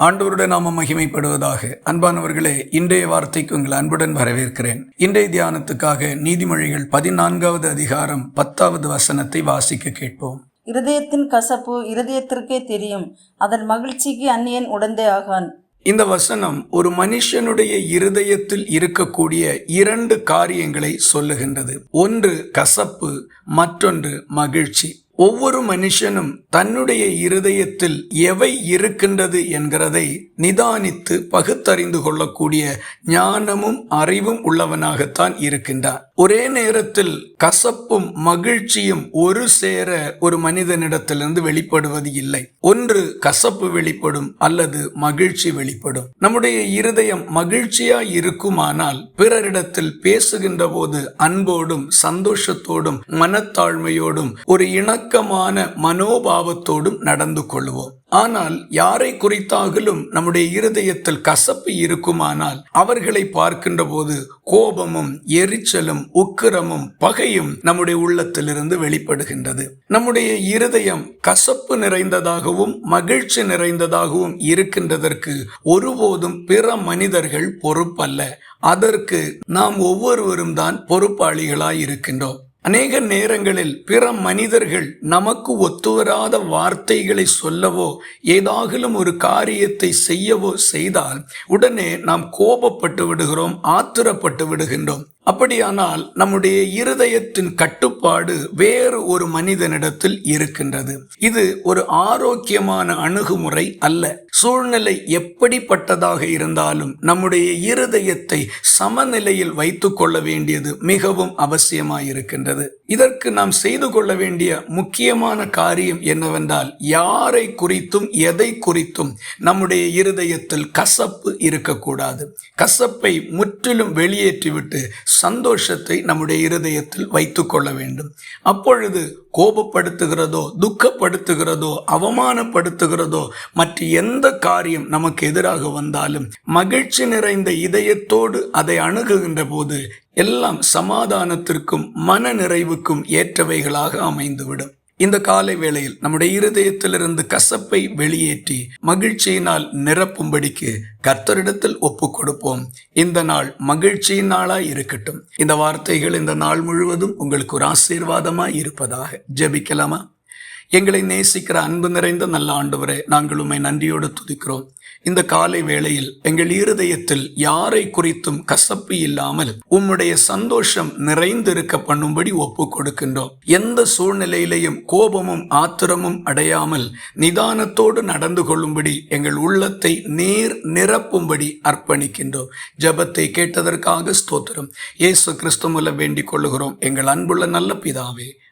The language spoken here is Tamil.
ஆண்டவருடைய நாம மகிமைப்படுவதாக. அன்பானவர்களே இன்றைய வார்த்தைக்கு உங்கள் அன்புடன் வரவேற்கிறேன். இன்றைய தியானத்துக்காக நீதிமொழிகள் பதினான்காவது அதிகாரம் பத்தாவது வசனத்தை வாசிக்க கேட்போம். இருதயத்தின் கசப்பு இருதயத்திற்கே தெரியும். அதன் மகிழ்ச்சிக்கு அந்நியன் உடந்தே ஆகான். இந்த வசனம் ஒரு மனுஷனுடைய இருதயத்தில் இருக்கக்கூடிய இரண்டு காரியங்களை சொல்லுகின்றது. ஒன்று கசப்பு மற்றொன்று மகிழ்ச்சி. ஒவ்வொரு மனுஷனும் தன்னுடைய இருதயத்தில் எவை இருக்கின்றது என்கிறதை நிதானித்து பகுத்தறிந்து கொள்ளக்கூடிய ஞானமும் அறிவும் உள்ளவனாகத்தான் இருக்கின்றான். ஒரே நேரத்தில் கசப்பும் மகிழ்ச்சியும் ஒரு சேர ஒரு மனிதனிடத்திலிருந்து வெளிப்படுவது இல்லை. ஒன்று கசப்பு வெளிப்படும் அல்லது மகிழ்ச்சி வெளிப்படும். நம்முடைய இருதயம் மகிழ்ச்சியா இருக்குமானால் பிறரிடத்தில் பேசுகின்ற போது அன்போடும் சந்தோஷத்தோடும் மனத்தாழ்மையோடும் ஒரு இணக்கமான மனோபாவத்தோடும் நடந்து கொள்வோம். ஆனால் யாரை குறித்தாகிலும் நம்முடைய இருதயத்தில் கசப்பு இருக்குமானால் அவர்களை பார்க்கின்ற போது கோபமும் எரிச்சலும் உக்கிரமும் பகையும் நம்முடைய உள்ளத்திலிருந்து வெளிப்படுகின்றது. நம்முடைய இருதயம் கசப்பு நிறைந்ததாகவும் மகிழ்ச்சி நிறைந்ததாகவும் இருக்கின்றதற்கு ஒருபோதும் பிற மனிதர்கள் பொறுப்பல்ல. அதற்கு நாம் ஒவ்வொருவரும் தான் பொறுப்பாளிகளாய் இருக்கின்றோம். அநேக நேரங்களில் பிற மனிதர்கள் நமக்கு ஒத்துவராத வார்த்தைகளை சொல்லவோ ஏதாகிலும் ஒரு காரியத்தை செய்யவோ செய்தால் உடனே நாம் கோபப்பட்டு விடுகிறோம் ஆத்திரப்பட்டு விடுகின்றோம். அப்படியானால் நம்முடைய இருதயத்தின் கட்டுப்பாடு வேறு ஒரு மனிதனிடத்தில் இருக்கின்றது. இது ஒரு ஆரோக்கியமான அணுகுமுறை அல்ல. சூழ்நிலை எப்படிப்பட்டதாக இருந்தாலும் நம்முடைய இருதயத்தை சமநிலையில் வைத்துக் கொள்ள வேண்டியது மிகவும் அவசியமாயிருக்கின்றது. இதற்கு நாம் செய்து கொள்ள வேண்டிய முக்கியமான காரியம் என்னவென்றால் யாரை குறித்தும் எதை குறித்தும் நம்முடைய இருதயத்தில் கசப்பு இருக்கக்கூடாது. கசப்பை முற்றிலும் வெளியேற்றிவிட்டு சந்தோஷத்தை நம்முடைய இருதயத்தில் வைத்து கொள்ள வேண்டும். அப்பொழுது கோபப்படுத்துகிறதோ துக்கப்படுத்துகிறதோ அவமானப்படுத்துகிறதோ மற்ற எந்த காரியம் நமக்கு எதிராக வந்தாலும் மகிழ்ச்சி நிறைந்த இதயத்தோடு அதை அணுகுகின்ற போது எல்லாம் சமாதானத்திற்கும் மன நிறைவுக்கும் ஏற்றவைகளாக அமைந்துவிடும். இந்த காலை வேளையில் நம்முடைய இருதயத்திலிருந்து கசப்பை வெளியேற்றி மகிழ்ச்சியினால் நிரப்பும்படிக்கு கர்த்தரிடத்தில் ஒப்பு கொடுப்போம். இந்த நாள் மகிழ்ச்சியின் நாளாய் இருக்கட்டும். இந்த வார்த்தைகள் இந்த நாள் முழுவதும் உங்களுக்கு ஒரு ஆசீர்வாதமாய் இருப்பதாக ஜெபிக்கலாமா? எங்களை நேசிக்கிற அன்பு நிறைந்த நல்ல ஆண்டவரே நாங்கள் உண்மை நன்றியோடு துதிக்கிறோம். இந்த காலை வேளையில் எங்கள் இருதயத்தில் யாரை குறித்தும் கசப்பு இல்லாமல் உம்முடைய சந்தோஷம் நிறைந்திருக்க பண்ணும்படி ஒப்பு கொடுக்கின்றோம். எந்த சூழ்நிலையிலையும் கோபமும் ஆத்திரமும் அடையாமல் நிதானத்தோடு நடந்து கொள்ளும்படி எங்கள் உள்ளத்தை நீர் நிரப்பும்படி அர்ப்பணிக்கின்றோம். ஜபத்தை கேட்டதற்காக ஸ்தோத்திரம். இயேசு கிறிஸ்து வேண்டிக் கொள்ளுகிறோம். எங்கள் அன்புள்ள நல்ல பிதாவே